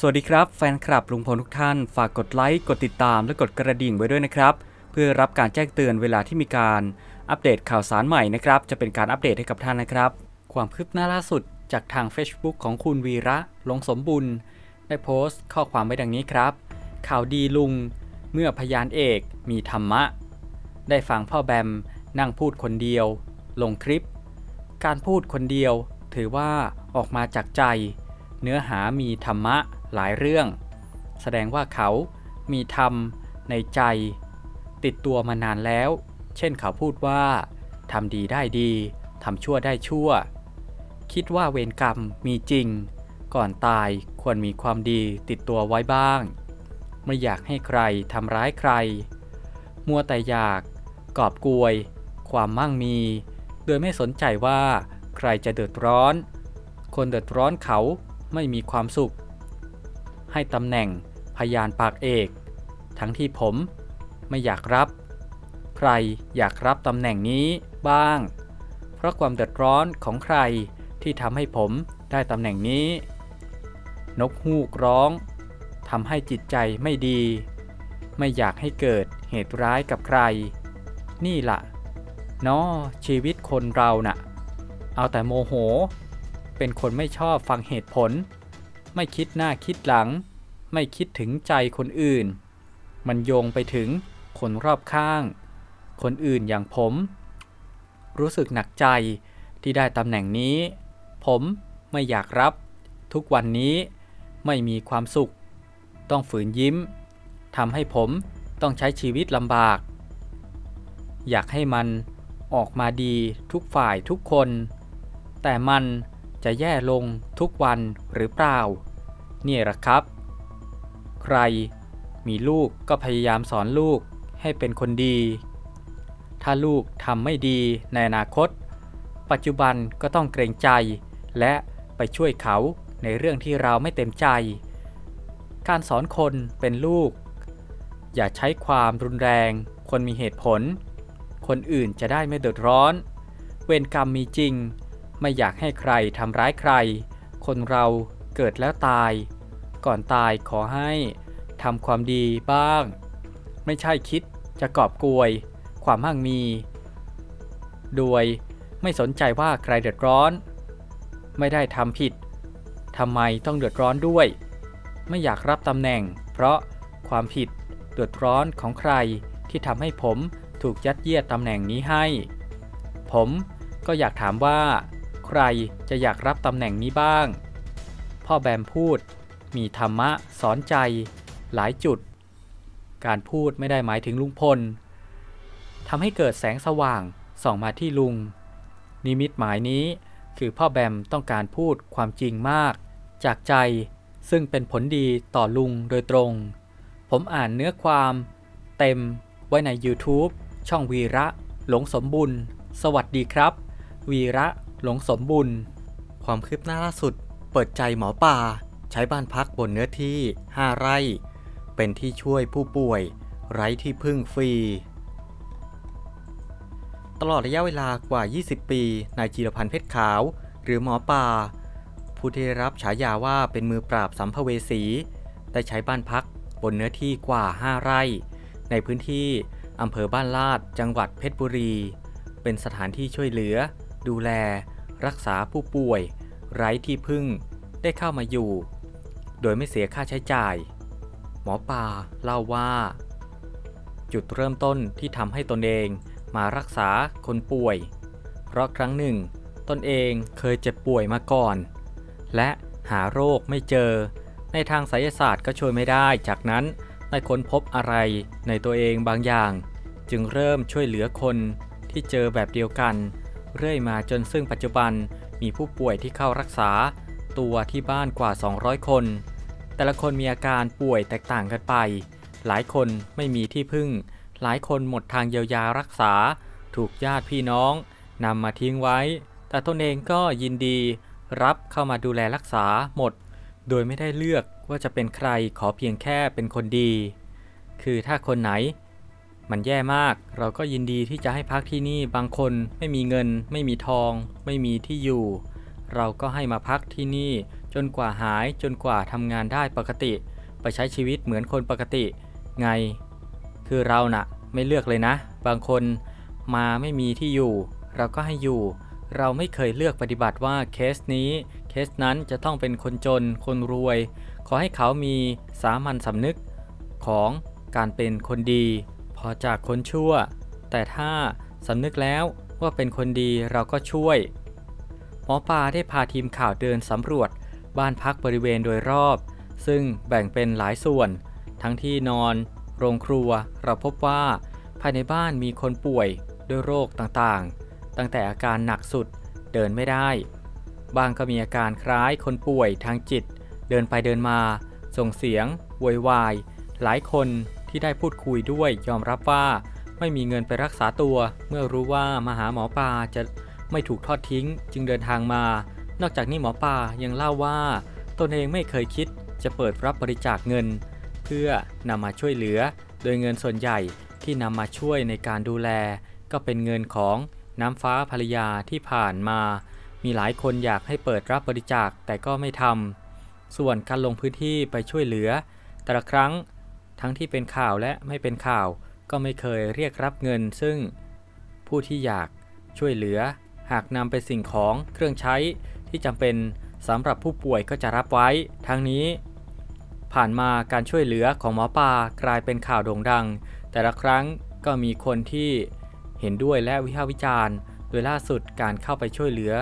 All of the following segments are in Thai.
สวัสดีครับแฟนคลับลุงพลทุกท่าน ฝากกดไลค์ กดติดตามและกดกระดิ่งไว้ด้วยนะครับ เพื่อรับการแจ้งเตือนเวลาที่มีการอัปเดตข่าวสารใหม่นะครับ จะเป็นการอัปเดตให้กับท่านนะครับ ความคืบหน้าล่าสุดจากทาง Facebook ของคุณวีระลงสมบุญได้โพสต์ข้อความไว้ดังนี้ครับ ข่าวดีลุง เมื่อพยานเอกมีธรรมะ ได้ฟังพ่อแบมนั่งพูดคนเดียว ลงคลิป การพูดคนเดียวถือว่าออกมาจากใจ เนื้อหามีธรรมะ หลายเรื่อง แสดงว่าเขามีธรรมในใจ ติดตัวมานานแล้ว เช่นเขาพูดว่าทำดีได้ดีทำชั่วได้ชั่ว คิดว่าเวรกรรมมีจริง ก่อนตายควรมีความดีติดตัวไว้บ้าง ไม่อยากให้ใครทำร้ายใคร มัวแต่อยาก กอบกวย ความมั่งมี โดยไม่สนใจว่าใครจะเดือดร้อน คนเดือดร้อนเขาไม่มีความสุข ให้ตำแหน่งพยานปากเอก ทั้งที่ผมไม่อยากรับ ใครอยากรับตำแหน่งนี้บ้าง เพราะความเดือดร้อนของใครที่ทำให้ผมได้ตำแหน่งนี้ นกฮูกร้องทำให้จิตใจไม่ดี ไม่อยากให้เกิดเหตุร้ายกับใคร นี่ล่ะเนาะชีวิตคนเราน่ะ เอาแต่โมโห เป็นคนไม่ชอบฟังเหตุผล ไม่คิดหน้าคิดหลัง ไม่คิดถึงใจคนอื่น มันโยงไปถึงคนรอบข้าง คนอื่นอย่างผม รู้สึกหนักใจที่ได้ตำแหน่งนี้ ผมไม่อยากรับ ทุกวันนี้ไม่มีความสุข ต้องฝืนยิ้มทำให้ผมต้องใช้ชีวิตลำบาก อยากให้มันออกมาดีทุกฝ่ายทุกคน แต่มัน จะแย่ลงทุกวันหรือเปล่า เนี่ยละครับ ใครมีลูกก็พยายามสอนลูกให้เป็นคนดี ถ้าลูกทำไม่ดีในอนาคต ปัจจุบันก็ต้องเกรงใจ และไปช่วยเขาในเรื่องที่เราไม่เต็มใจ การสอนคนเป็นลูก อย่าใช้ความรุนแรง คนมีเหตุผล คนอื่นจะได้ไม่เดือดร้อน เวรกรรมมีจริง ไม่อยากให้ใครทำร้ายใคร คนเราเกิดแล้วตาย ก่อนตายขอให้ทำความดีบ้าง ไม่ใช่คิดจะกอบกวย ความมั่งมี โดยไม่สนใจว่าใครเดือดร้อน ไม่ได้ทำผิดทำไมต้องเดือดร้อนด้วย ไม่อยากรับตำแหน่ง เพราะความผิดเดือดร้อนของใครที่ทำให้ผมถูกยัดเยียดตำแหน่งนี้ให้ ผมก็อยากถามว่า ใครจะอยากรับตำแหน่งนี้บ้าง พ่อแบมพูด มีธรรมะสอนใจ หลายจุด การพูดไม่ได้หมายถึงลุงพลทำให้เกิดแสงสว่างส่องมาที่ลุง นิมิตหมายนี้คือพ่อแบมต้องการพูดความจริงมาก จากใจซึ่งเป็นผลดีต่อลุงโดยตรง ผมอ่านเนื้อความเต็มไว้ใน YouTube ช่องวีระหลงสมบุญ สวัสดีครับ วีระ หลงสมบุญ ความคืบหน้าล่าสุด เปิดใจหมอป่า ใช้บ้านพักบนเนื้อที่ 5 ไร่ เป็นที่ช่วยผู้ป่วย ไร้ที่พึ่งฟรี ตลอดระยะเวลากว่า 20 ปี นายจีรพันธ์เพชรขาว หรือหมอป่า ผู้ที่รับฉายาว่าเป็นมือปราบสัมภเวสี ได้ใช้บ้านพักบนเนื้อที่กว่า 5 ไร่ ในพื้นที่อำเภอบ้านลาด จังหวัดเพชรบุรี เป็นสถานที่ช่วยเหลือ ดูแล รักษาผู้ป่วย ไร้ที่พึ่งได้เข้ามาอยู่ โดยไม่เสียค่าใช้จ่าย หมอป่าเล่าว่า จุดเริ่มต้นที่ทำให้ตนเองมารักษาคนป่วย เพราะครั้งหนึ่ง ตนเองเคยเจ็บป่วยมาก่อน และหาโรคไม่เจอ ในทางไสยศาสตร์ก็ช่วยไม่ได้ จากนั้นได้ค้นพบอะไรในตัวเองบางอย่าง จึงเริ่มช่วยเหลือคนที่เจอแบบเดียวกัน เรื่อยมาจนซึ่งปัจจุบันมีผู้ป่วยที่เข้ารักษา ตัวที่บ้านกว่า 200 คน แต่ละคนมีอาการป่วยแตกต่างกันไป หลายคนไม่มีที่พึ่ง หลายคนหมดทางเยียวยารักษา ถูกญาติพี่น้องนำมาทิ้งไว้ แต่ตนเองก็ยินดี รับเข้ามาดูแลรักษาหมด โดยไม่ได้เลือกว่าจะเป็นใครขอเพียงแค่เป็นคนดี คือถ้าคนไหน มันแย่มาก เราก็ยินดีที่จะให้พักที่นี่บางคนไม่มีเงิน ไม่มีทอง ไม่มีที่อยู่ เราก็ให้มาพักที่นี่ จนกว่าหายจนกว่าทำงานได้ปกติ ไปใช้ชีวิตเหมือนคนปกติ ไง คือเราน่ะไม่เลือกเลยนะ บางคนมาไม่มีที่อยู่ เราก็ให้อยู่ เราไม่เคยเลือกปฏิบัติว่าเคสนี้ เคสนั้นจะต้องเป็นคนจน คนรวย ขอให้เขามีสามัญสำนึกของการเป็นคนดี อจากคนชั่ว แต่ถ้าสำนึกแล้วว่าเป็นคนดีเราก็ช่วย หมอปลาได้พาทีมข่าวเดินสำรวจบ้านพักบริเวณโดยรอบ ซึ่งแบ่งเป็นหลายส่วน ทั้งที่นอน โรงครัว เราพบว่า ภายในบ้านมีคนป่วยด้วยโรคต่างๆ ตั้งแต่อาการหนักสุดเดินไม่ได้ บางก็มีอาการคล้ายคนป่วยทางจิต เดินไปเดินมา ส่งเสียงโวยวาย หลายคน ที่ได้พูดคุยด้วยยอมรับว่า ไม่มีเงินไปรักษาตัว เมื่อรู้ว่ามาหาหมอปลาจะไม่ถูกทอดทิ้ง จึงเดินทางมา นอกจากนี้หมอปลายังเล่าว่าตนเองไม่เคยคิดจะเปิดรับบริจาคเงิน เพื่อนำมาช่วยเหลือ โดยเงินส่วนใหญ่ที่นำมาช่วยในการดูแล ก็เป็นเงินของน้ำฟ้าภรรยาที่ผ่านมา มีหลายคนอยากให้เปิดรับบริจาคแต่ก็ไม่ทำส่วนการลงพื้นที่ไปช่วยเหลือ แต่ละครั้ง ทั้งที่เป็นข่าวและไม่เป็นข่าวก็ไม่เคยเรียกรับเงิน ซึ่งผู้ที่อยากช่วยเหลือ หากนำไปสิ่งของเครื่องใช้ที่จำเป็นสำหรับผู้ป่วยก็จะรับไว้ ทั้งนี้ ผ่านมาการช่วยเหลือของหมอปลากลายเป็นข่าวโด่งดัง แต่ละครั้งก็มีคนที่เห็นด้วยและวิพากษ์วิจารณ์ โดยล่าสุดการเข้าไปช่วยเหลือ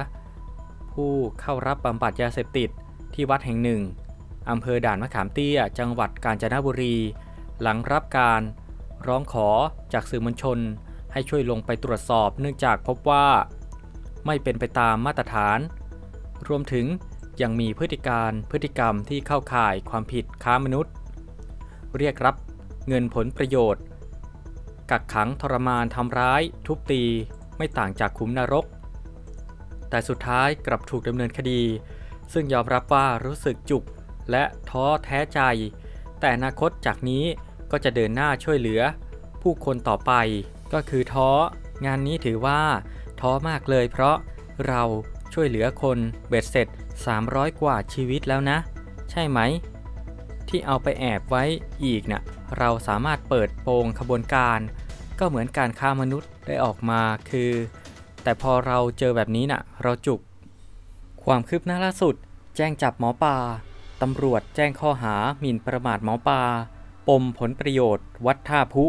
ผู้เข้ารับบำบัดยาเสพติดที่วัดแห่งหนึ่ง อำเภอด่านมะขามเตี้ย จังหวัดกาญจนบุรี หลังรับการร้องขอจากสื่อมวลชน ให้ช่วยลงไปตรวจสอบเนื่องจากพบว่า ไม่เป็นไปตามมาตรฐาน รวมถึงยังมีพฤติการพฤติกรรมที่เข้าข่ายความผิดค้ามนุษย์ เรียกรับเงินผลประโยชน์ กักขังทรมานทำร้าย ทุบตีไม่ต่างจากขุมนรก แต่สุดท้ายกลับถูกดำเนินคดี ซึ่งยอมรับว่ารู้สึกจุก และท้อแท้ใจ แต่อนาคตจากนี้ก็จะเดินหน้าช่วยเหลือ ผู้คนต่อไปก็คือท้องานนี้ถือว่า ท้อมากเลยเพราะเราช่วยเหลือคนเบ็ดเสร็จ 300 กว่าชีวิตแล้วนะ ใช่ไหม ที่เอาไปแอบไว้อีกนะ่ะเราสามารถเปิดโปงขบวนการ ก็เหมือนการฆ่ามนุษย์ได้ออกมาคือ แต่พอเราเจอแบบนี้น่ะ เราจุก ความคืบหน้าล่าสุด แจ้งจับหมอปลา ตำรวจแจ้งข้อหาหมิ่นประมาทหมอปลาปมผลประโยชน์ วัดท่าพุ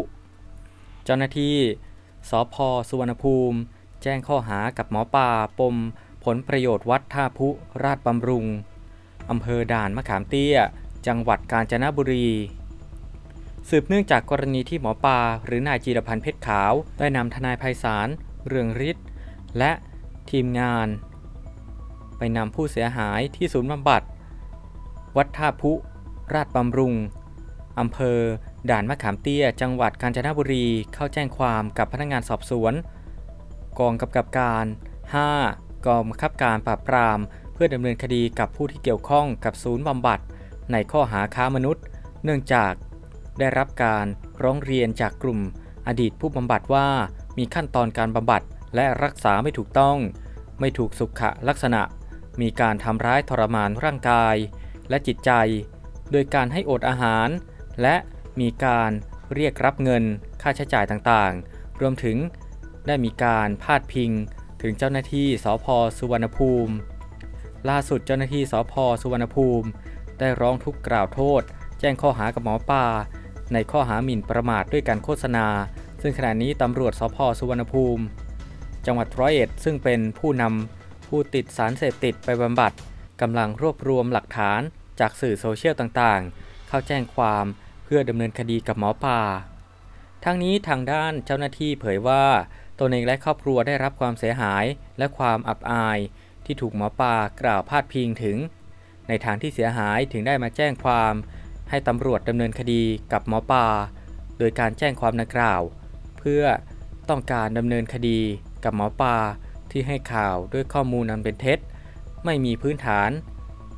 เจ้าหน้าที่สพสุวรรณภูมิ แจ้งข้อหากับหมอปลาปม ผลประโยชน์วัดท่าพุราชบำรุงอำเภอด่านมะขามเตี้ย จังหวัดกาญจนบุรี สืบเนื่องจากกรณีที่หมอปลาหรือนายจีรพันธ์เพชรขาว ได้นำทนายไพศาลเรืองฤทธิ์และทีมงาน ไปนำผู้เสียหายที่ศูนย์บำบัด วัดท่าพุราชบำรุง อำเภอ ด่านมะขามเตี้ย จังหวัดกาญจนบุรี เข้าแจ้งความกับพนักงานสอบสวน กองกำกับการ 5 กองบังคับการปราบปราม เพื่อดำเนินคดีกับผู้ที่เกี่ยวข้องกับศูนย์บำบัด ในข้อหาค้ามนุษย์ เนื่องจากได้รับการร้องเรียนจากกลุ่ม อดีตผู้บำบัดว่ามีขั้นตอนการบำบัดและรักษาไม่ถูกต้อง ไม่ถูกสุขลักษณะ มีการทำร้ายทรมานร่างกาย และจิตใจ โดยการให้อดอาหาร และมีการเรียกรับเงินค่าใช้จ่ายต่างๆ รวมถึงได้มีการพาดพิงถึงเจ้าหน้าที่สพสุวรรณภูมิ ล่าสุดเจ้าหน้าที่สพสุวรรณภูมิ ได้ร้องทุกข์กล่าวโทษ แจ้งข้อหากับหมอปลาในข้อหาหมิ่นประมาทด้วยการโฆษณา ซึ่งขณะนี้ตำรวจสพสุวรรณภูมิ จังหวัดร้อยเอ็ดซึ่งเป็นผู้นำผู้ติดสารเสพติดไปบำบัดกำลังรวบรวมหลักฐาน จากสื่อโซเชียลต่างๆ เข้าแจ้งความเพื่อดำเนินคดีกับหมอปลาทั้งนี้ทางด้านเจ้าหน้าที่เผยว่าตนเองและครอบครัวได้รับความเสียหายและความอับอาย ที่ถูกหมอปลากล่าวพาดพิงถึง ในทางที่เสียหายถึงได้มาแจ้งความ ให้ตำรวจดำเนินคดีกับหมอปลาโดยการแจ้งความดังกล่าว เพื่อต้องการดำเนินคดีกับหมอปลาที่ให้ข่าวด้วยข้อมูลนันเป็นเท็จ ไม่มีพื้นฐาน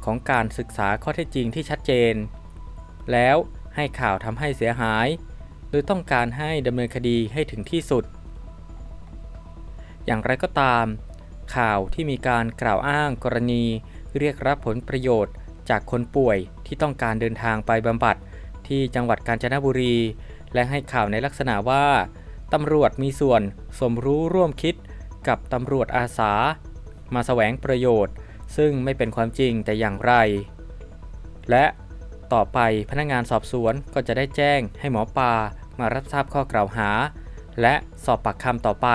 ของการศึกษาข้อเท็จจริงที่ชัดเจน แล้วให้ข่าวทำให้เสียหายโดยต้องการให้ดำเนินคดีให้ถึงที่สุด อย่างไรก็ตาม ข่าวที่มีการกล่าวอ้างกรณี เรียกรับผลประโยชน์ จากคนป่วยที่ต้องการเดินทางไปบำบัดที่จังหวัดกาญจนบุรี และให้ข่าวในลักษณะว่าตำรวจมีส่วนสมรู้ร่วมคิดกับตำรวจอาสา มาแสวงประโยชน์ ซึ่งไม่เป็นความจริงแต่อย่างไร และต่อไปพนักงานสอบสวนก็จะได้แจ้งให้หมอปลามารับทราบข้อกล่าวหา และสอบปากคำต่อไป